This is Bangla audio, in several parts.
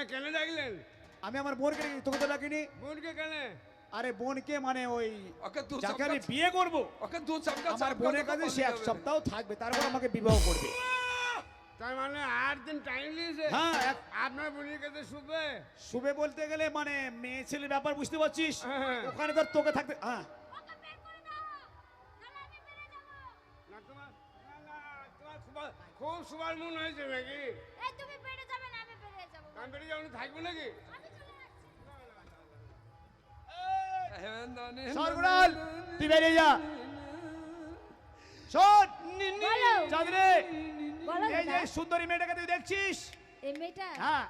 কেন কেন ডাকলেন আমি আমার বোনকে তোকে তো ডাকিনি। বোনকে কেন? আরে বোনকে মানে ওই যাকে আমি বিয়ে করব। ওকে দু চামচা আমার বোনের কাছে সে এক সপ্তাহ থাকবে তারপর আমাকে বিবাহ করবে। তার মানে আট দিন টাইম নিয়েছে হ্যাঁ আপনার বোনের কাছে শুবে? শুভে বলতে গেলে মানে মেয়ে ছেলের ব্যাপার বুঝতে পারছিস? হ্যাঁ। ওখানে তোর তোকে থাকতে হ্যাঁ। খুব সুবার মন হয়েছে নাকি? তুমি আমি বেরিয়ে যাব থাকব নাকি? সরগুড়াল তুই বেরিয়ে যা। শোন চাঁদরে এই যে সুন্দরী মেয়েটাকে তুই দেখছিস? এই হ্যাঁ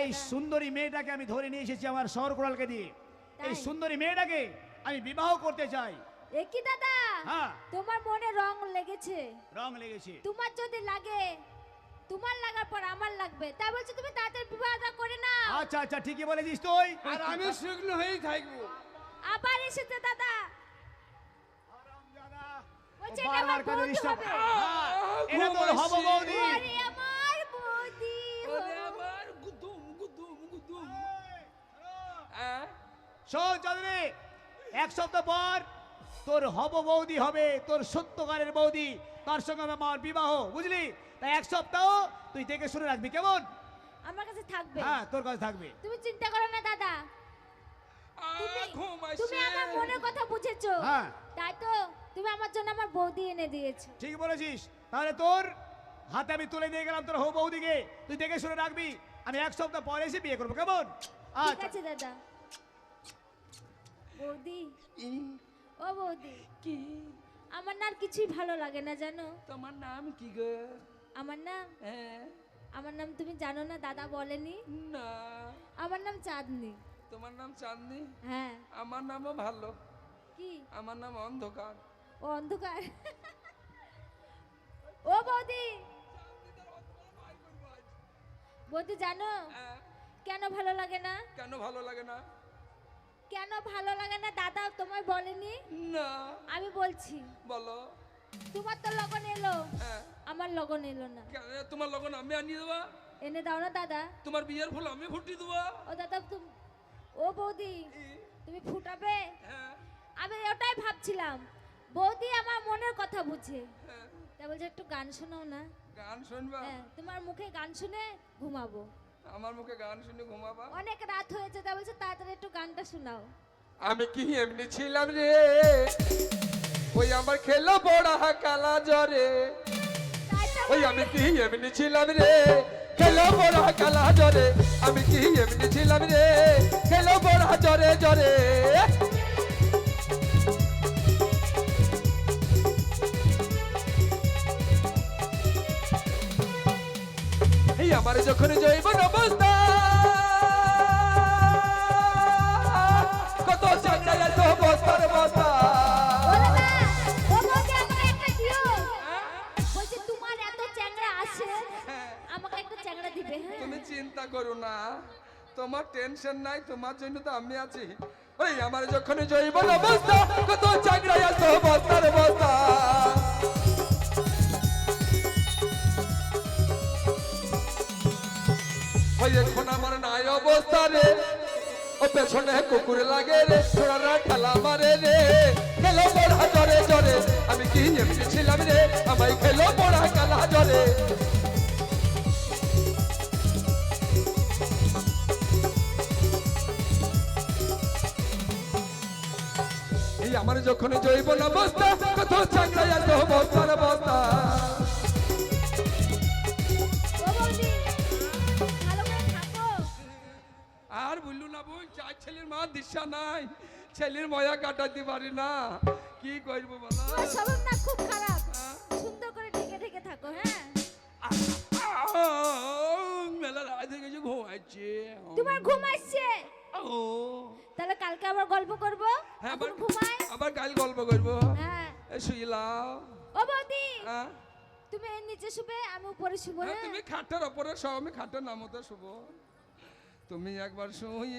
এই সুন্দরী মেয়েটাকে আমি ধরে নিয়ে এসেছি আমার শহর কোড়ালকে দিয়ে এই সুন্দরী মেয়েটাকে আমি বিবাহ করতে চাই। এ কি দাদা? হ্যাঁ। তোমার মনে রং লেগেছে? রং লেগেছে। তোমার যদি লাগে তোমার লাগার পর আমার লাগবে। তাই বলছি তুমি তাদের বিবাহটা করে না আচ্ছা আচ্ছা ঠিকই বলেছিস তুই। আর আমি শুকনো হয়েই থাকব। আবার এসেছে দাদা। বলছে এটা আমার বৌদি হবে। হ্যাঁ, এটা তোর হব বৌদি। ওরে আমার বৌদি ওরে আমার গুদুম গুদুম গুদুম। হ্যাঁ? শোন চাঁদরে এক সপ্তাহ পর তোর হব বৌদি হবে তোর সত্যকারের বৌদি। তার সঙ্গে আমার বিবাহ বুঝলি? তাই এক সপ্তাহ তুই দেখে শুনে রাখবি কেমন? আমার কাছে থাকবে। হ্যাঁ তোর কাছে থাকবে। তুমি চিন্তা করো না দাদা। তুমি। আমার মনের কথা বুঝেছ। হ্যাঁ। তাই তো তুমি আমার জন্য আমার বৌদি এনে দিয়েছ। ঠিক বলেছিস। তাহলে তোর হাতে আমি তুলে দিয়ে গেলাম তোর হব বৌদিকে। তুই দেখে শুনে রাখবি। আমি এক সপ্তাহ পরে এসে বিয়ে করব কেমন? ঠিক আচ্ছা। আছে দাদা। বৌদি। ও বৌদি। কি? আমার না আর কিছুই ভালো লাগে না জানো? তোমার নাম কি গো? আমার নাম? হ্যাঁ। আমার নাম তুমি জানো না দাদা বলেনি? না। আমার নাম চাঁদনি। তোমার নাম চাঁদনি? হ্যাঁ। আমার নামও ভালো। কি? আমার নাম অন্ধকার। ও অন্ধকার। ও বৌদি! বৌদি জানো? হ্যাঁ, কেন ভালো লাগে না? কেন ভালো লাগে না? কেন ভালো লাগে না? দাদা তোমায় বলেনি? না। আমি বলছি বলো। তোমার তো লগন এলো। হ্যাঁ। আমার লগন এলো না। কেন? তোমার লগন আমি আনিয়ে দেবা? এনে দাও না দাদা। তোমার বিয়ের ফুল আমি ফুটিয়ে দেবা? ও দাদা তুমি ও বৌদি তুমি ফুটাবে? হ্যাঁ। আমি ওটাই ভাবছিলাম। বৌদি আমার মনের কথা বুঝে। হ্যাঁ। তা বলছে একটু গান শোনাও না। গান শুনবা? হ্যাঁ তোমার মুখে গান শুনে ঘুমাবো। আমার মুখে গান শুনে ঘুমাবা? অনেক রাত হয়েছে তা বলছে তাড়াতাড়ি একটু গানটা শোনাও। আমি কি এমনি ছিলাম রে? ওই আমার খেলো বড় কালা জরে ওই আমি কি এমনি ছিলাম রে? খেলো বড় কালা জরে আমি কি এমনি ছিলাম রে? খেলো বড় জরে জ্বরে। আমার যখন অবস্থা কত এত বস্তার বস্তা হ্যাঁ? তুমি চিন্তা করো না তোমার টেনশন নাই তোমার জন্য তো আমি আছি। ওই আমার যখন জৈবন অবস্থা কত চাকরি বস্তার অবস্থা রে ও পেছনে কুকুর লাগে রে, ছোড়ারা খেলা মারে রে। খেলো পড়া জরে জরে, আমি কি এমনি ছিলাম রে? আমায় খেলো পড়া খেলা জরে। আমার যখন জৈবন অবস্থা কত চাকরি এত বস্তার বস্তা না বোন চার ছেলের মা দিশা নাই। ছেলের ময়া কাটাতে পারি না। কি করব বলা? স্বভাব না খুব খারাপ। সুন্দর করে ঢেকে ঢেকে থাকো হ্যাঁ? মেলা রাত হয়ে গেছে ঘুমাচ্ছে। তোমার ঘুম আসছে? ও। তাহলে কালকে আবার গল্প করব? হ্যাঁ আবার ঘুমাই? আবার কাল গল্প করব। হ্যাঁ। এ, শুইলাও ও বৌদি হ্যাঁ। তুমি নিচে শুবে আমি উপরে শুবো হ্যাঁ, তুমি খাটের আমি খাটের নামতে শুভ তুমি একবার শুই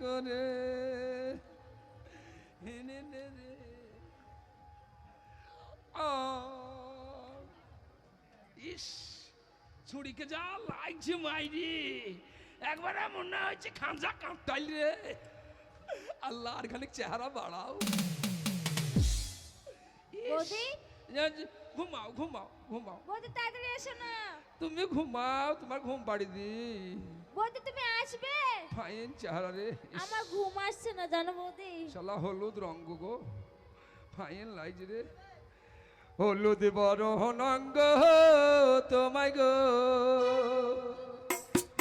করে নে ইস, ছুরিকে যা লাগছে মাইরি। এক একবারে মনে হচ্ছে খাঁজা কাঁপটাইল রে। আল্লাহ আর খানিক চেহারা বাড়াও। বৌদি ঘুমাও ঘুমাও ঘুমাও বৌদি তাড়াতাড়ি এসো না তুমি ঘুমাও তোমার ঘুম পাড়ি দি বৌদি তুমি আসবে ফাইন চেহারা রে আমার ঘুম আসছে না জানো বৌদি শালা হলুদ রঙ্গ গো ফাইন লাগছে রে হলুদ বড় নঙ্গ তোমায় গো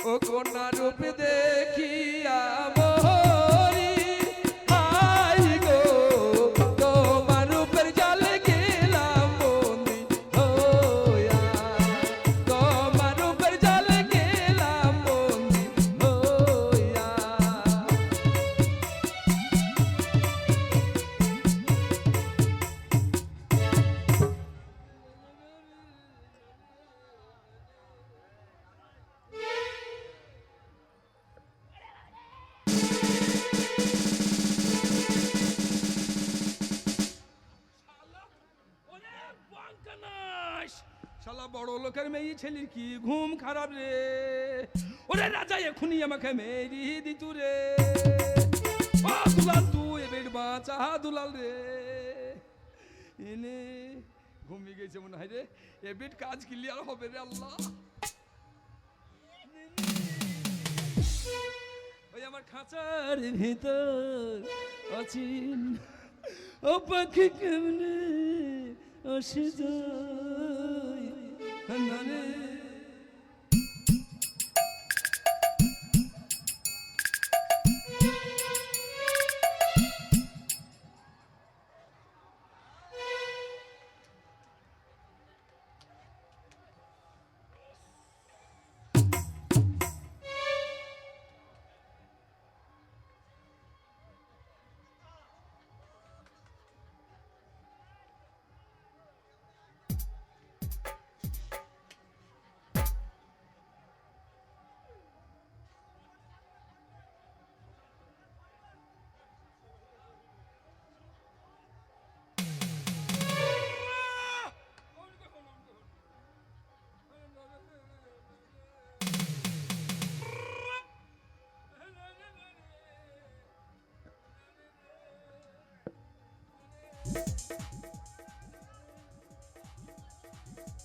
ও কন্যা রূপ দেখিয়া লোকের মেয়ে ছেলের কি ঘুম খারাপ রে? ওরে রাজা এখনই আমাকে মেরি দিতু রে। দুলাল তুই এবার বাঁচা দুলাল রে। এনে ঘুমিয়ে গেছে মনে হয় রে। এবার কাজ ক্লিয়ার হবে রে আল্লাহ। ওই আমার খাঁচার ভিতর আছেন। ও পাখি কেমনে আসে Nani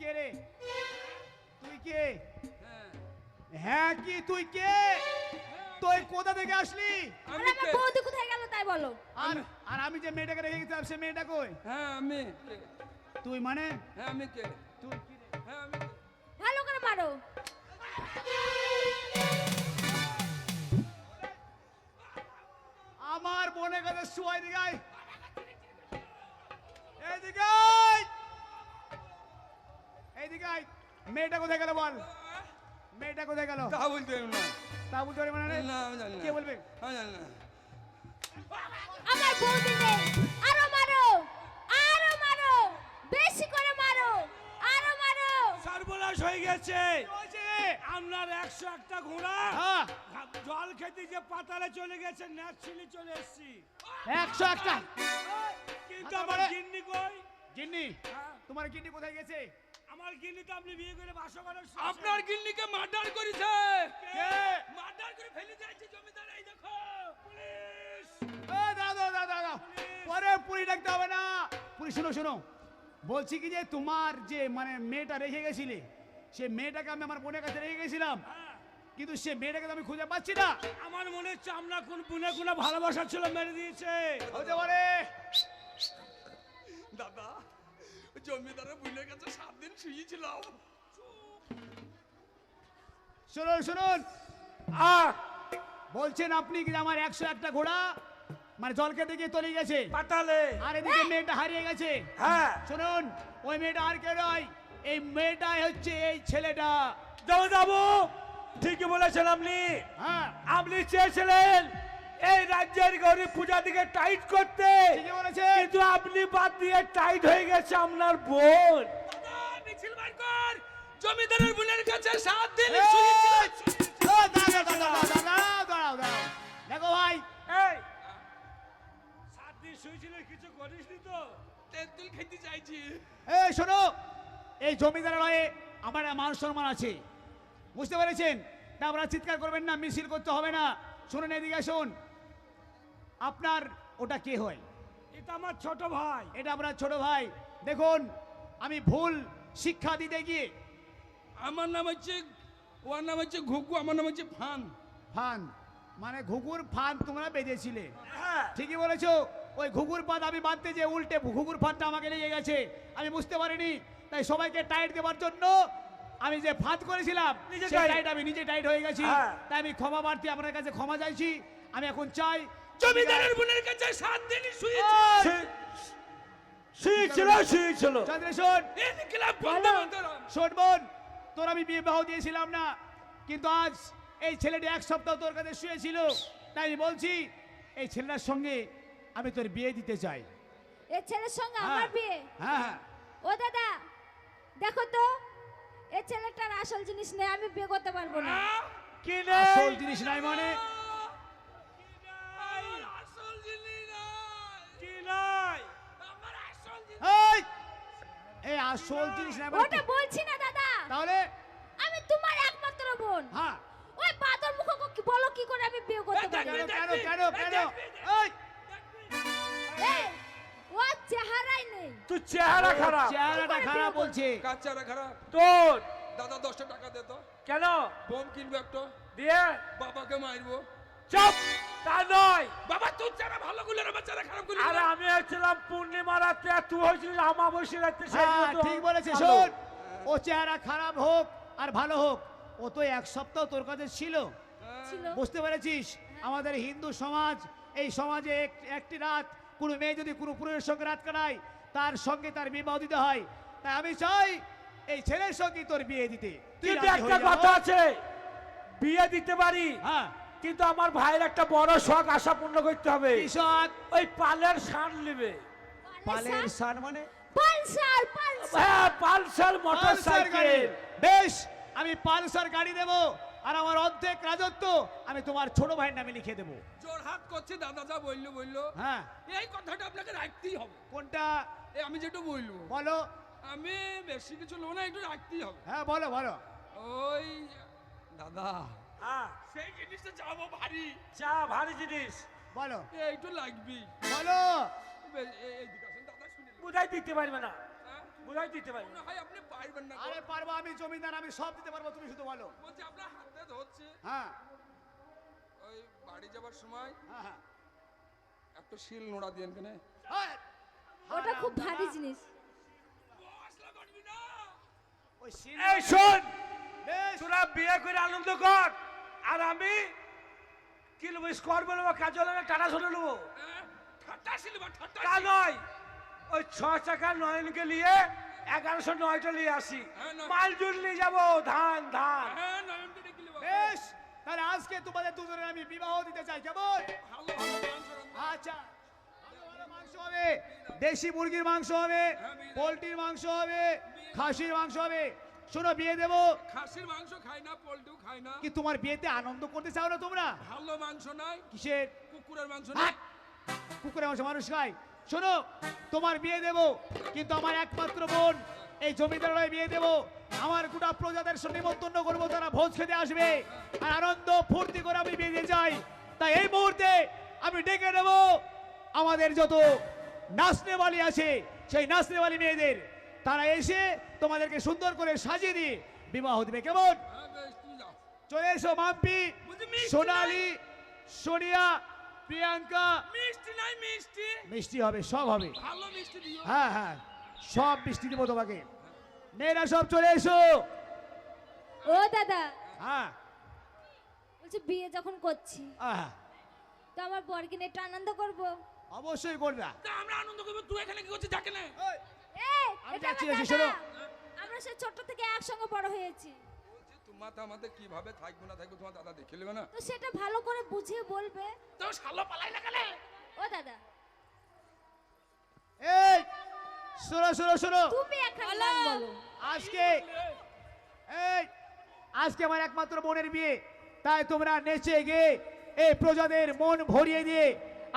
কে রে? তুই কে? হ্যাঁ। হ্যাঁ কি তুই কে? তুই কোথা থেকে আসলি? আমি? বৌদি কোথায় গেল তাই বলো। আর আর আমি যে মেয়েটাকে রেখে গেছিলাম সে মেয়েটা কই? হ্যাঁ আমি তুই মানে? হ্যাঁ আমি কে? তুই কি? রে? হ্যাঁ আমি ভালো করে মারো। আমার বোনের কাছে শুয়াই দিগাই আয়। মেয়েটা কোথায় গেল বল? মেয়েটা কোথায় গেল? তা বলতে পারব না তা বলতে পারি মানে রে? না আমি জানি না। কে বলবে? আমি জানি না। আমার বৌদি আরও মারো। আরও মারো। বেশি করে মারো। আরও মারো। সর্বনাশ হয়ে গেছে। কি রে? আপনার একশো একটা ঘোড়া। হ্যাঁ। জল খেতে যে পাতালে চলে গেছে ন্যাচুরালি চলে এসছি। একশো একটা। কিন্তু আমার গিন্নি কই? জিন্নি হ্যাঁ, তোমার কিডনি কোথায় গেছে? আমার গিন্নি আপনি বিয়ে করে বাসা করেন আপনার গিন্নিকে মার্ডার করেছে। কে? মার্ডার করে ফেলে দিয়েছে জমিদার এই দেখো। পুলিশ! এ, দাদা দাদা দাদা পরে পুলিশ ডাকতে হবে না। পুলিশ শোনো শোনো। বলছি কি যে তোমার যে মানে মেয়েটা রেখে গেছিলে সে মেয়েটাকে আমি আমার বোনের কাছে রেখে গেছিলাম। হ্যাঁ, কিন্তু সে মেয়েটাকে তো আমি খুঁজে পাচ্ছি না। আমার মনে হচ্ছে আমরা কোন বুনে কোনো ভালোবাসা ছিল মেরে দিয়েছে। হতে পারে। জমিদারের বোনের কাছে সাত দিন শুয়েছিলাম শুনুন শুনুন। আহ বলছেন আপনি কি আমার একশো একটা ঘোড়া? মানে জলকে দিকে তলিয়ে গেছে। পাতালে। আর এদিকে মেয়েটা হারিয়ে গেছে। হ্যাঁ। শুনুন ওই মেয়েটা আর কে নয় এই মেয়েটাই হচ্ছে এই ছেলেটা। যাব যাব। ঠিকই বলেছেন আপনি। হ্যাঁ। আপনি চেয়েছিলেন এই রাজ্যের গরিব পূজা দিকে টাইট করতে কিন্তু আপনি বাদ দিয়ে টাইট হয়ে গেছে আপনার বোন। কর। জমিদারের বোনের কাছে সাত দিন। দেখো ভাই এই। সাত দিন শুয়েছিলেন কিছু করিসনি তো? তেঁতুল খেতে চাইছি। এই শোনো এই জমিদার নয় আমার মান সম্মান আছে। বুঝতে পেরেছেন? তা আপনারা চিৎকার করবেন না মিছিল করতে হবে না। শুনুন এদিকে শুন আপনার ওটা কে হয়? এটা আমার ছোট ভাই। এটা আপনার ছোট ভাই। দেখুন আমি ভুল শিক্ষা দিতে গিয়ে আমার নাম হচ্ছে ওর নাম হচ্ছে ঘুঘু আমার নাম হচ্ছে ফান। ফান। মানে ঘুঘুর ফান তোমরা বেঁধেছিলে। হ্যাঁ। ঠিকই বলেছ ওই ঘুঘুর পাত আমি বাঁধতে যে উল্টে ঘুঘুর ফাঁদটা আমাকে লেগে গেছে। আমি বুঝতে পারিনি তাই সবাইকে টাইট দেওয়ার জন্য আমি যে ফাঁদ করেছিলাম নিজে টাইট আমি নিজে টাইট হয়ে গেছি। হ্যাঁ। তাই আমি ক্ষমা প্রার্থী আপনার কাছে ক্ষমা চাইছি। আমি এখন চাই জমিদারের বোনের কাছে সাত দিন শুয়েছি। ওই! শুয়েছিল শুয়েছিল চন্দ্রেশ্বর ক্লাব বন্ধ শোন বোন তোর আমি বিবাহ দিয়েছিলাম না কিন্তু আজ এই ছেলেটি এক সপ্তাহ তোর কাছে শুয়েছিল। তাই আমি বলছি এই ছেলেটার সঙ্গে আমি তোর বিয়ে দিতে চাই। এ ছেলের সঙ্গে হ্যাঁ। আমার বিয়ে? হ্যাঁ হ্যাঁ। ও দাদা দেখো তো এ ছেলেটার আসল জিনিস নেই আমি বিয়ে করতে পারব না। কি আসল জিনিস নাই মানে? এই! এই আসল জিনিস মানে ওটা বলছি না দাদা। তাহলে? আমি তোমার একমাত্র বোন। হ্যাঁ। ওই বাদর মুখ বলো কি করে আমি বিয়ে করতে পারি? কেন কেন কেন এই কেন? এই এই! ও চেহারাই নেই। তুই চেহারা খারাপ। চেহারাটা খারাপ বলছে। কাচ্চারা খারাপ? তোর! দাদা দশটা টাকা দে তো। কেন? বোম কিনবো একটা। দিয়ে? বাবাকে মারবো। চুপ! তা নয়। বাবা তোর চারা ভালো গুলো আমার চারা খারাপগুলো আরে আমি হচ্ছিলাম পূর্ণিমা আর তুই হয়েছিলিস আমাবস্যা রাত্রে হ্যাঁ ঠিক বলেছে শোন ও চেহারা খারাপ হোক আর ভালো হোক ও তো এক সপ্তাহ তোর কাছে ছিল। বুঝতে পেরেছিস? আমাদের হিন্দু সমাজ এই সমাজে এক- একটি রাত কোনো মেয়ে যদি কোনো পুরুষের সঙ্গে রাত কাটায় তার সঙ্গে তার বিবাহ দিতে হয়। তাই আমি চাই এই ছেলের সঙ্গে তোর বিয়ে দিতে। তুই একটা কথা আছে বিয়ে দিতে পারি হ্যাঁ। কিন্তু আমার ভাইয়ের একটা বড় শখ আশা পূর্ণ করতে হবে। কৃষক ওই পালের সার নেবে। পালের সার মানে? Pulsar Pulsar. হ্যাঁ পালসার মোটর পালসার গাড়ি। সাইকেল বেশ আমি পালসার গাড়ি দেব আর আমার অর্ধেক রাজত্ব আমি তোমার ছোট ভাইয়ের নামে লিখে দেবো। জোর হাত করছে দাদা যা বলল বলল। হ্যাঁ। এই কথাটা আপনাকে রাখতেই হবে। কোনটা? এই আমি যেটা বলব। বলো। আমি বেশি কিছু নেব না একটু রাখতেই হবে। হ্যাঁ বলো বলো। ওই দাদা হ্যাঁ সেই জিনিসটা যাব ভারী। চা ভারী জিনিস। বলো। একটু লাগবি বলো। বুঝাই দিতে পারবে না। হ্যাঁ? বুঝাই দিতে পারবে না। হয় আপনি পারবেন না আরে পারব আমি জমিদার আমি সব দিতে পারব তুমি শুধু বলো। বলছি আপনার হাতে ধরছে। হ্যাঁ। ওই বাড়ি যাবার সময় হ্যাঁ হ্যাঁ। একটা শিল নোড়া দিয়েন কেন এই, ওটা খুব ভারী জিনিস। ওই শিল এই শোন তোরা বিয়ে করে আনন্দ কর। আর আমি কি নেব? স্কর্পিও নেব? কাজল নেব টাটা শোনে নেব? হ্যাঁ? তা নয়। ওই ছ চাকা নয়নকে নিয়ে এগারোশো নয়টা নিয়ে আসি। হ্যাঁ, নয়। মালজুল নিয়ে যাব। ধান ধান। হ্যাঁ। বেশ তাহলে আজকে তোমাদের দুজনের আমি বিবাহ দিতে চাই কেমন। আচ্ছা ভালো ভালো মাংস হবে। দেশি মুরগির মাংস হবে পোলট্রির মাংস হবে খাসির মাংস হবে। শোনো বিয়ে দেবো। খাসির মাংস খাই না পোল্ট্রিও খাই না। কি তোমার বিয়েতে আনন্দ করতে চাও না তোমরা? ভালো মাংস নাই কিসের? কুকুরের মাংস! নাই। কুকুরের মাংস মানুষ খায়। শোনো তোমার বিয়ে দেব কিন্তু আমার একমাত্র বোন এই জমিদারের বিয়ে দেব। আমার গোটা প্রজাদের নিমন্ত্রণ করব তারা ভোজ খেতে আসবে। আর আনন্দ ফুর্তি করে আমি বিয়ে দিয়ে যাই। তাই এই মুহূর্তে আমি ডেকে নেব। আমাদের যত নাচনেওয়ালি আছে সেই নাচনেওয়ালি মেয়েদের তারা এসে তোমাদেরকে সুন্দর করে সাজিয়ে দিয়ে বিবাহ দিবে। কেমন? বেশ তুই যাও চলে এসো মাম্পি সোনালি সোনিয়া প্রিয়াঙ্কা। মিষ্টি নাই মিষ্টি। মিষ্টি হবে সব হবে। ভালো মিষ্টি দিও। হ্যাঁ হ্যাঁ সব মিষ্টি দেবো তোমাকে। মেয়েরা সব চলে এসো। ও দাদা। হ্যাঁ। বলছি বিয়ে যখন করছি আহা, তো আমার বরকে নিয়ে একটু আনন্দ করব? অবশ্যই করবা। তা আমরা আনন্দ করব তুই এখানে কি করছিস? যাকে না। আমি যাচ্ছি, যাচ্ছি, শোনো। আমরা সে ছোট থেকে একসঙ্গে বড় হয়েছি। তোমার তো আমাদের কীভাবে থাকব না থাকব তোমার দাদা দেখে নেবে না? তো সেটা ভালো করে বুঝিয়ে বলবে। তো শালো পালাই না কেন? ও দাদা। এই শোনো শোনো শোনো। তুমি এখন গান বলো। আজকে এই আজকে আমার একমাত্র বোনের বিয়ে। তাই তোমরা নেচে গিয়ে এই প্রজাদের মন ভরিয়ে দিয়ে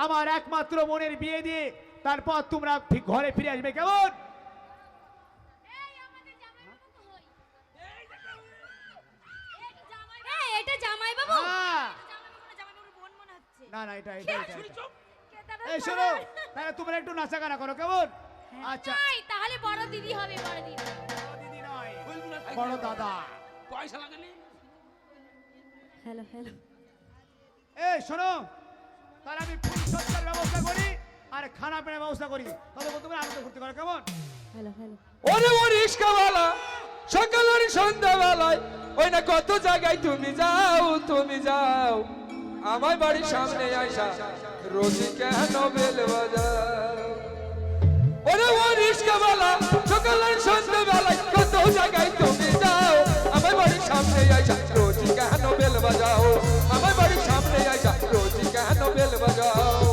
আমার একমাত্র বোনের বিয়ে দিয়ে তারপর তোমরা ঘরে ফিরে আসবে কেমন এই এটা জামাই বাবু হ্যাঁ। জামাই বাবুর বোন মনে হচ্ছে না না এটা এটা এটা, এটা। এই শোনো তাহলে তোমরা একটু নাচা গানা করো কেমন? আচ্ছা। নাই তাহলে বড় দিদি হবে বড় দিদি। দিদি নয় বড় দাদা। পয়সা লাগালি হ্যালো হ্যালো। এই শোনো তাহলে আমি ফুল সজ্জার ব্যবস্থা করি আর খানা পিনার ব্যবস্থা করি। ততক্ষণ তোমরা আনন্দ করতে করো কেমন? Hello hello. ওরে ও রিস্কাওয়ালা সকাল আর সন্ধ্যাবেলায় ওই না কত জায়গায় তুমি যাও তুমি যাও। আমার বাড়ির সামনে আইসা, রোজি কেন বেল বাজাও ওরে ও রিস্কাওয়ালা সকাল সন্ধ্যাবেলায় কত জায়গায় তুমি যাও। আমার বাড়ির সামনে আইসা, রোজি কেন বেল বাজাও? আমার বাড়ির সামনে আইসা, রোজি কেন বেল বাজাও?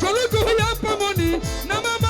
চলো কহিয়া পামনি নাম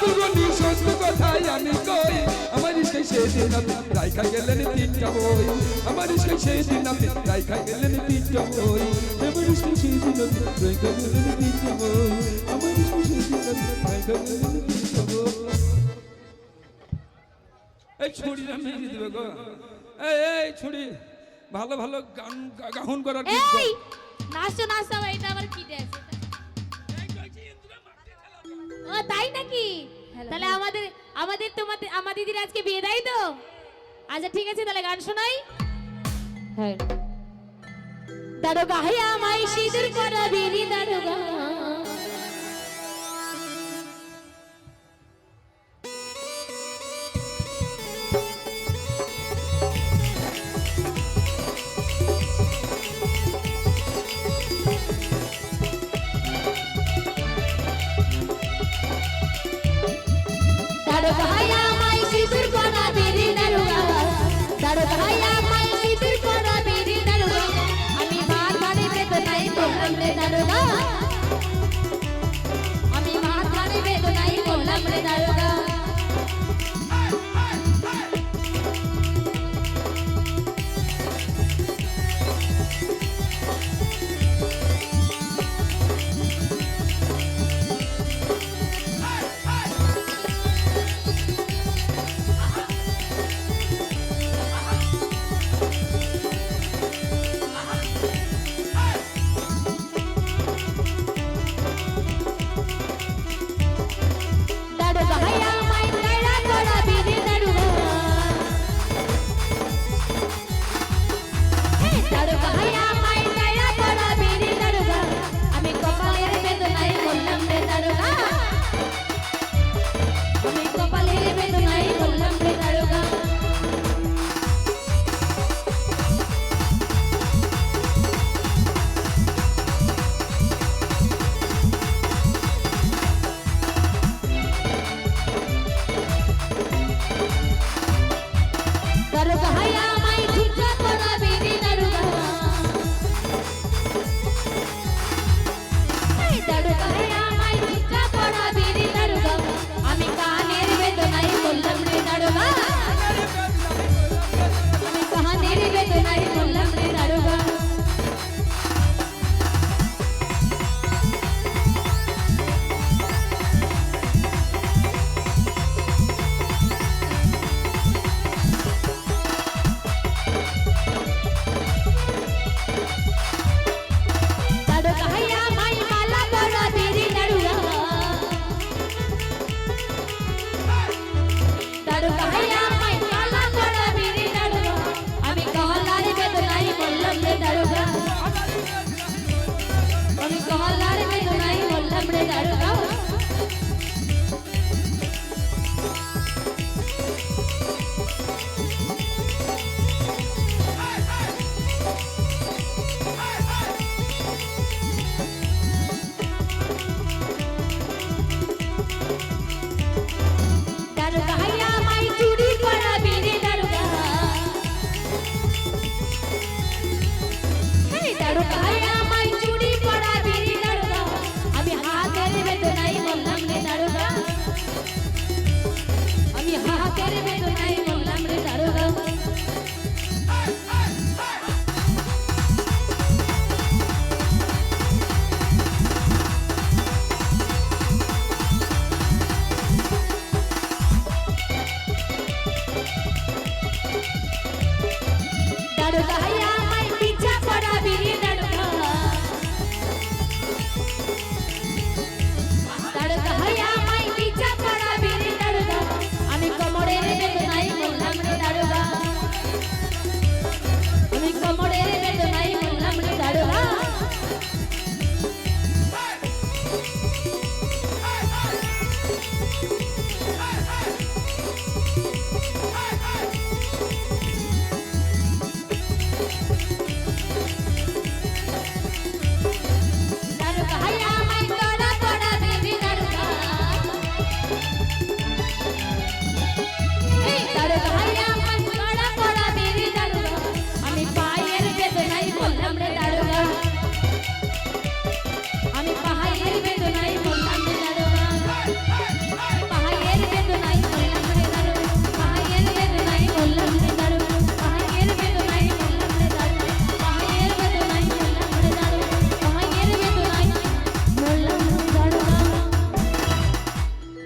আমার আব্দুরনি সত্য কথাই আমি কই আমার ইসকে সেদিন আপনি রাইখা গেলেন তিনটা বই আমার ইসকে সেদিন আপনি রাইখা গেলেন তিনটা বই আমার ইসকে সেদিন আপনি রাইখা গেলেন তিনটা বই আমার ইসকে সেদিন আপনি রাইখা গেলেন তিনটা বই এই ছুরিটা মেরে দিবে গো? এই এই ছুরি ভালো ভালো গান গাহন করার এই নাচো নাচো এটা আবার কি ড্যান্স ও তাই নাকি? তাহলে আমাদের আমাদের তোমাদের আমার দিদির আজকে বিয়ে দেয় তো? আচ্ছা ঠিক আছে তাহলে গান শোনাই। হ্যাঁ। দারোগা হাই আমায় সিঁদুর করা বেরি দারোগা। 来 的